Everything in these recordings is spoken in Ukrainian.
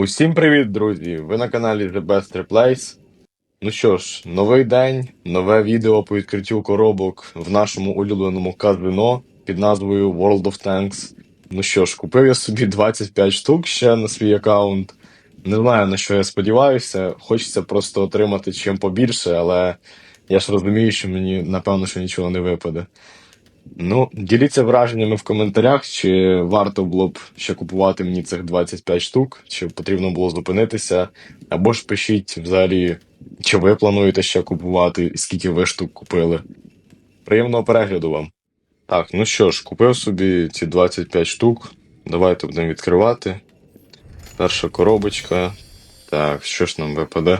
Усім привіт, друзі! Ви на каналі The Best Replays. Ну що ж, новий день, нове відео по відкриттю коробок в нашому улюбленому казино під назвою World of Tanks. Ну що ж, купив я собі 25 штук ще на свій аккаунт. Не знаю на що я сподіваюся. Хочеться просто отримати чим побільше, але я ж розумію, що мені напевно що нічого не випаде. Ну, діліться враженнями в коментарях, чи варто було б ще купувати мені цих 25 штук, чи потрібно було зупинитися. Або ж пишіть взагалі, чи ви плануєте ще купувати, і скільки ви штук купили. Приємного перегляду вам. Так, ну що ж, купив собі ці 25 штук. Давайте будемо відкривати. Перша коробочка. Так, що ж нам випаде?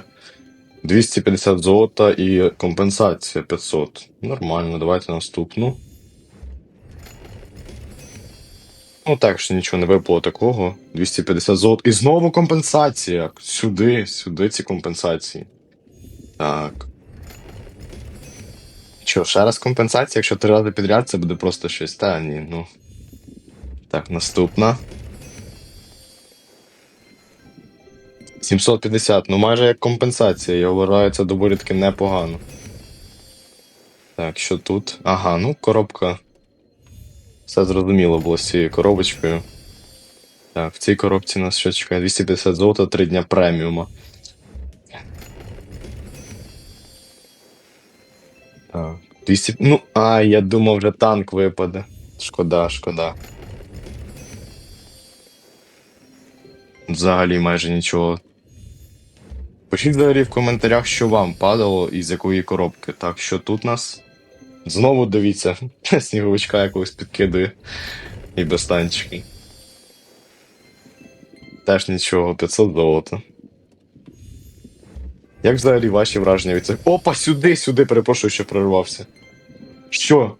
250 золота і компенсація 500. Нормально, давайте наступну. Ну так, що нічого не випало такого. 250 золот. І знову компенсація. Сюди, сюди ці компенсації. Так. Що, ще раз компенсація? Якщо три рази підряд, це буде просто щось. Та ні, ну. Так, наступна. 750, ну майже як компенсація, я вважаю, це доволі таки непогано. Так, що тут? Ага, ну коробка. Все зрозуміло було з цією коробочкою. Так, в цій коробці нас що чекає? 250 золота, 3 дня преміума. Так, 200... Ну, а, я думав, вже танк випаде. Шкода, шкода. Взагалі майже нічого. Пишіть взагалі в коментарях, що вам падало і з якої коробки. Так, що тут нас? Знову дивіться, сніговичка якогось підкидує. І без танчики. Теж нічого, 500 золота. Як взагалі ваші враження від цих. Опа, сюди, сюди, перепрошую, що прорвався. Що?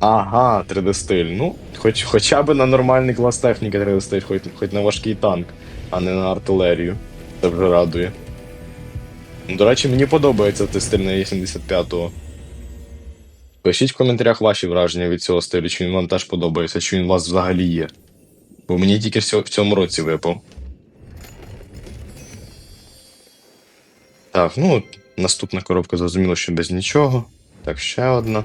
Ага, 3D стиль. Ну, хоч, хоча б на нормальний клас техніки 3D стиль, хоч, хоч на важкий танк, а не на артилерію. Це вже радує. Ну, До речі, мені подобається цей стиль на Е75-го. Пишіть в коментарях ваші враження від цього стилю, чи він вам теж подобається, чи він у вас взагалі є. Бо мені тільки в цьому році випав. Так, ну, наступна коробка зрозуміло, що без нічого. Так, ще одна.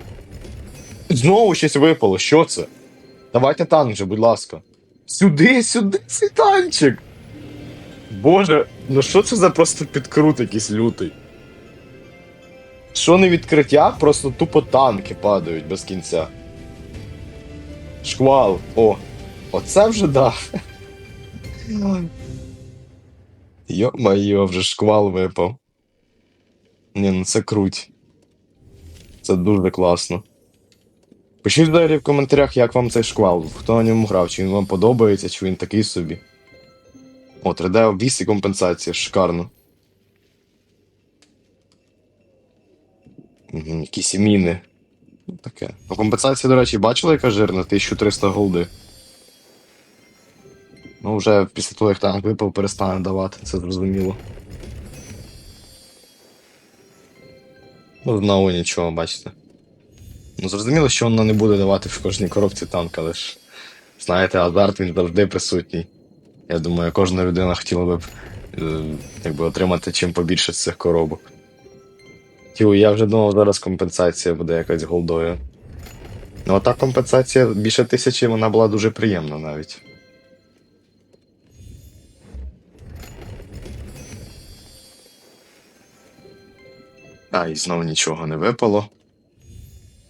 Знову щось випало. Що це? Давайте танк же, будь ласка. Сюди, сюди, цей танчик. Боже, ну що це за просто підкрут якийсь лютий? Що не відкриття, просто тупо танки падають без кінця. Шквал. О, оце вже да. Йо-майо, вже шквал випав. Ні, ну це круть. Це дуже класно. Пишіть взагалі в коментарях, як вам цей шквал, хто на ньому грав, чи він вам подобається, чи він такий собі. О, 3D обвіс і компенсація, шикарно. Якісь міни. Ну, Таке. Ну, компенсація, до речі, бачили, яка жирна? 1300 голди. Ну, вже після того, як танк випав, перестане давати, це зрозуміло. Ну, знову нічого, бачите. Ну, зрозуміло, що вона не буде давати в кожній коробці танк, але ж. Знаєте, азарт він завжди присутній. Я думаю, кожна людина хотіла б е, якби, отримати чим побільше з цих коробок. Тю, я вже думав, зараз компенсація буде якась голдою. Ну, а та компенсація більше тисячі, вона була дуже приємна навіть. А, і знову нічого не випало.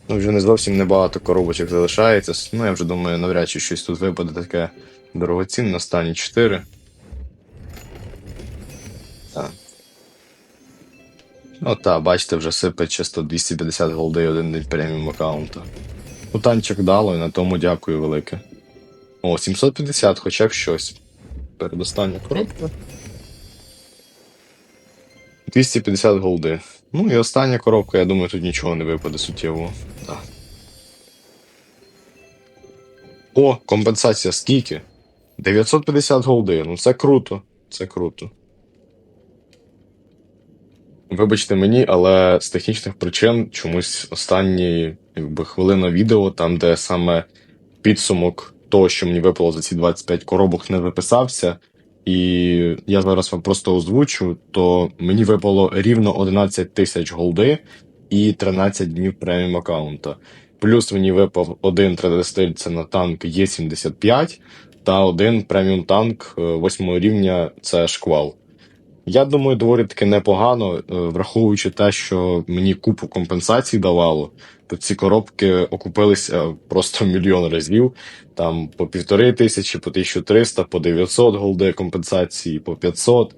Ну, вже не зовсім небагато коробочок залишається. Ну, я вже думаю, навряд чи щось тут випаде таке дорогоцінне. Останні 4. Ну так, бачите, вже сипе чисто 250 голди один день преміум аккаунту. Ну, танчик дало, і на тому дякую велике. О, 750, хоча б щось. Передостання коробка. 250 голди. Ну і остання коробка, я думаю, тут нічого не випаде суттєвого. Да. О, компенсація скільки? 950 голди. Ну це круто. Це круто. Вибачте мені, але з технічних причин чомусь останні якби, хвилина відео, там, де саме підсумок того, що мені випало за ці 25 коробок, не записався. і я зараз вам просто озвучу, то мені випало рівно 11 тисяч голди і 13 днів преміум аккаунта. Плюс мені випав один 3D-стиль, це на танк Є75, та один преміум танк 8 рівня це шквал. Я думаю, доволі таки непогано, е, враховуючи те, що мені купу компенсацій давало, то ці коробки окупилися просто мільйон разів. Там по півтори тисячі, по 1300, по 900 голди компенсації, по 500.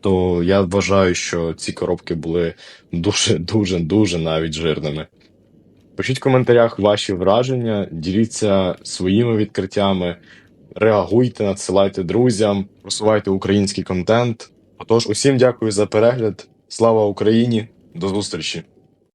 То я вважаю, що ці коробки були дуже, дуже, дуже навіть жирними. Пишіть в коментарях ваші враження, діліться своїми відкриттями, реагуйте, надсилайте друзям, просувайте український контент. Отож, усім дякую за перегляд. Слава Україні! До зустрічі!